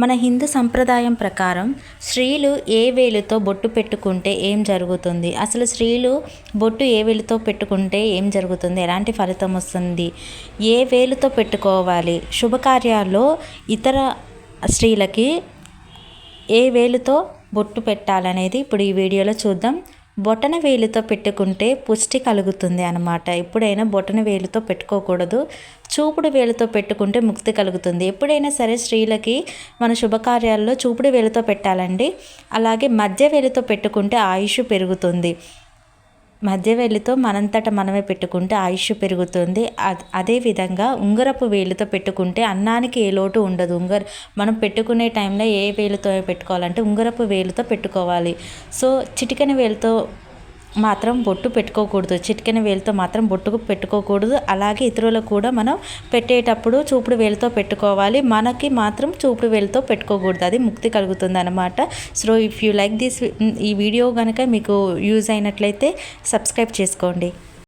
మన హిందూ సంప్రదాయం ప్రకారం స్త్రీలు ఏ వేలుతో బొట్టు పెట్టుకుంటే ఏం జరుగుతుంది? అసలు స్త్రీలు బొట్టు ఏ వేలుతో పెట్టుకుంటే ఏం జరుగుతుంది? ఎలాంటి ఫలితం వస్తుంది? ఏ వేలుతో పెట్టుకోవాలి? శుభకార్యాల్లో ఇతర స్త్రీలకి ఏ వేలుతో బొట్టు పెట్టాలనేది ఇప్పుడు ఈ వీడియోలో చూద్దాం. బొటన వేలుతో పెట్టుకుంటే పుష్టి కలుగుతుంది అనమాట ఎప్పుడైనా బొటన వేలుతో పెట్టుకోకూడదు. చూపుడు వేలుతో పెట్టుకుంటే ముక్తి కలుగుతుంది. ఎప్పుడైనా సరే స్త్రీలకి మన శుభకార్యాల్లో చూపుడు వేలుతో పెట్టాలండి. అలాగే మధ్య వేలుతో పెట్టుకుంటే ఆయుష్ పెరుగుతుంది. మధ్య వేలుతో మనంతట మనమే పెట్టుకుంటే ఆయుష్ పెరుగుతుంది. అదేవిధంగా ఉంగరపు వేలుతో పెట్టుకుంటే అన్నానికి ఏ లోటు ఉండదు. ఉంగర మనం పెట్టుకునే టైంలో ఏ వేలుతో పెట్టుకోవాలంటే ఉంగరపు వేలుతో పెట్టుకోవాలి. సో చిటికెన వేలుతో మాత్రం బొట్టు పెట్టుకోకూడదు. చిటికెన వేలుతో మాత్రం బొట్టుకు పెట్టుకోకూడదు. అలాగే ఇతరులకు కూడా మనం పెట్టేటప్పుడు చూపుడు వేలుతో పెట్టుకోవాలి. మనకి మాత్రం చూపుడు వేలుతో పెట్టుకోకూడదు. అది ముక్తి కలుగుతుంది అనమాట so if you like this ఈ వీడియో కనుక మీకు యూజ్ అయినట్లయితే సబ్స్క్రైబ్ చేసుకోండి.